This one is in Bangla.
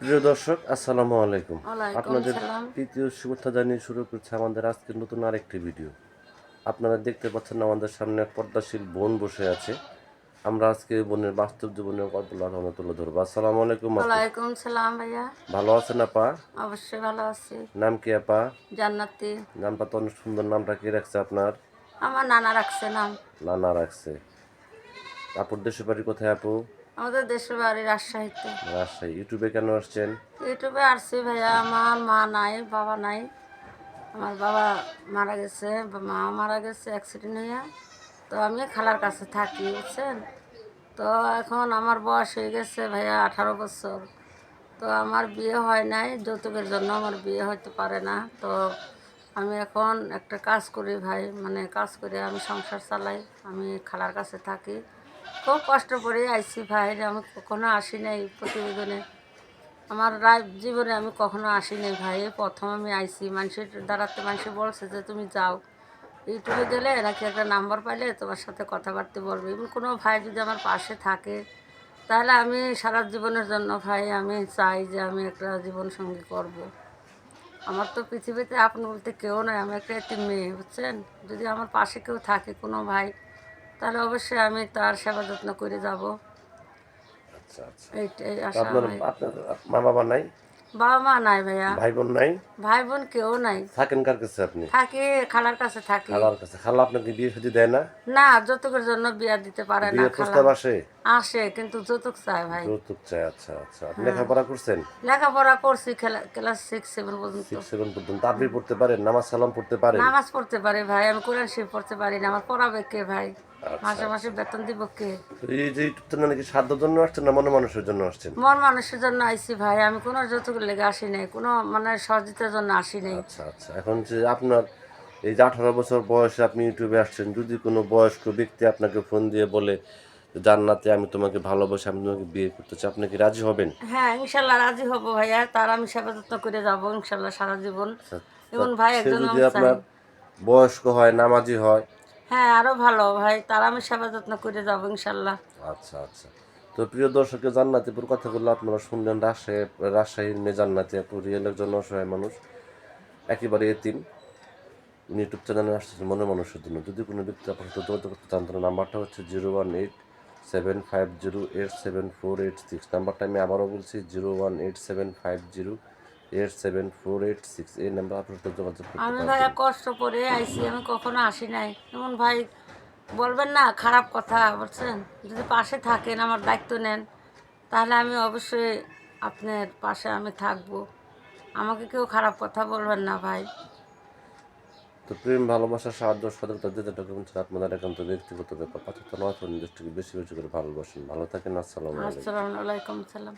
প্রিয় দর্শক আসসালামু আলাইকুম। আপনাদের। তৃতীয় শুভেচ্ছা জানিয়ে শুরু করছে আমাদের আজকের নতুন আরেকটি ভিডিও। আপনারা দেখতে পাচ্ছেন আমাদের সামনে এক পর্দাশীল বোন বসে আছে। আমরা আজকে বোনের বাস্তব জীবনের গল্পগুলো আমরা তুলে ধরবো। আসসালামু আলাইকুম আপু। ওয়ালাইকুম সালাম ভাইয়া। ভালো আছেন আপা? অবশ্যই ভালো আছি। নাম কি আপা? জান্নাতি। নামটা তো অনেক সুন্দর নামটা কি রাখছে আপনার? আমার নানা রাখছে নাম। নানা রাখছে। আপুর দেশের বাড়ি কোথায় আপু? আমাদের দেশের বাড়ি রাজশাহীতে। রাজশাহী। ইউটিউবে কেন আসছেন? ইউটিউবে আসছি ভাইয়া আমার মা নাই বাবা নাই। আমার বাবা মারা গেছে মা মারা গেছে অ্যাক্সিডেন্ট হয়ে তো আমি খালার কাছে থাকি বুঝছেন? তো এখন আমার বয়স হয়ে গেছে ভাইয়া আঠারো বছর। তো আমার বিয়ে হয় নাই যৌতুকের জন্য আমার বিয়ে হতে পারে না। তো আমি এখন একটা কাজ করি ভাই মানে কাজ করে আমি সংসার চালাই আমি খালার কাছে থাকি। খুব কষ্ট করে আইসি ভাই আমি কখনো আসি নাই প্রতিবেদনে। আমার রায় জীবনে আমি কখনো আসিনি ভাই প্রথম আমি আইছি। মানুষের দাঁড়াতে মানুষ বলছে যে, তুমি যাও। ইউটিউবে গেলে নাকি একটা নাম্বার পাইলে তোমার সাথে কথাবার্তা বলবে। এবং কোনো ভাই যদি আমার পাশে থাকে, তাহলে আমি সারা জীবনের জন্য ভাই আমি চাই যে, আমি একটা জীবন সঙ্গী করব। আমার তো পৃথিবীতে আপন বলতে কেউ নয় আমি একটা একটি মেয়ে, বুঝছেন? যদি আমার পাশে কেউ থাকে কোনো ভাই তাহলে অবশ্যই আমি তার সেবা যত্ন করে যাব। আচ্ছা আচ্ছা। এইটাই আশা আপনার ভাই আপনার মা বাবা নাই? বাবা মা নাই ভাইয়া। ভাই বোন নাই? ভাই বোন কেউ নাই। থাকেন কার কাছে আপনি? থাকি খালার কাছে থাকি। খালার কাছে। খালা আপনাকে বিয়ে সাথে দেয় না? না যৌতুকের জন্য বিয়া দিতে পারে না বিয়ে প্রস্তাব আসে। আসে কিন্তু যৌতুক চায় ভাই। যৌতুক চাই আচ্ছা আচ্ছা। আপনি লেখাপড়া করছেন? লেখাপড়া করছি ক্লাস সিক্স সেভেন পর্যন্ত। সিক্স সেভেন পর্যন্ত। আপনি পড়তে পারেন? নামাজ সালাম পড়তে পারেন? নামাজ পড়তে পারি ভাই আমি কোরআন শিব পড়তে পারি না আমার পড়াবে কে ভাই? মাসে মাসে বেতন দিব কে? এই যে ইউটিউব চ্যানেলে কি সাধ্যর জন্য আসছেন না মনে মানুষের জন্য আসছেন? মন মানুষের জন্য আইছি ভাই আমি কোনো যৌতুকের লেগে আসি নাই কোনো মানে সহযোগিতার জন্য আসি নাই। আচ্ছা আচ্ছা। এখন যে আপনার এই যে আঠারো বছর বয়সে আপনি ইউটিউবে আসছেন যদি কোনো বয়স্ক ব্যক্তি আপনাকে ফোন দিয়ে বলে জান্নাতে আমি তোমাকে ভালোবাসি আমি তোমাকে বিয়ে করতে চাই আপনি কি রাজি হবেন? হ্যাঁ ইনশাল্লাহ রাজি হব ভাইয়া তার আমি সেবা যত্ন করে যাব ইনশাল্লাহ সারা জীবন। এমন ভাই একজন যদি আপনার বয়স্ক হয় নামাজি হয় হ্যাঁ আরও ভালো ভাই। তার আমি সেবা যত্ন করে যাব, ইনশাল্লাহ। আচ্ছা আচ্ছা। তো প্রিয় দর্শকের জান্নাতিপুর কথাগুলো আপনারা শুনলেন রাজশাহী রাজশাহীর মেয়ে জান্নাতি আপু রিয়েল একজন অসহায় মানুষ, একেবারে এতিম। উনি ইউটিউব চ্যানেলে আসছেন মনে মানুষের জন্য। যদি কোনো ব্যক্তি আপনার সাথে যোগাযোগ করতে চান তাহলে নাম্বারটা হচ্ছে zero one eight seven five zero eight seven four eight six. নাম্বারটা আমি আবারও বলছি, zero one eight seven five zero eight seven four eight six এই নাম্বার আপনার সাথে যোগাযোগ করতে আমি ভাইয়া কষ্ট করে আইছি আমি কখনো আসি নাই। ভাই বলবেন না খারাপ কথা বলছেন যদি পাশে থাকেন আমার দায়িত্ব নেন তাহলে আমি অবশ্যই আপনার পাশে আমি থাকব। আমাকে কেউ খারাপ কথা বলবেন না ভাই। তো প্রেম ভালোবাসা সাহায্য সতর্কতা দিতে আপনাদের একান্ত ব্যক্তিগত ব্যাপার পাঁচ নয় বেশি বেশি করে ভালোবাসেন। ভালো থাকেন আসসালামু আলাইকুম। আসসালামু আলাইকুম সালাম।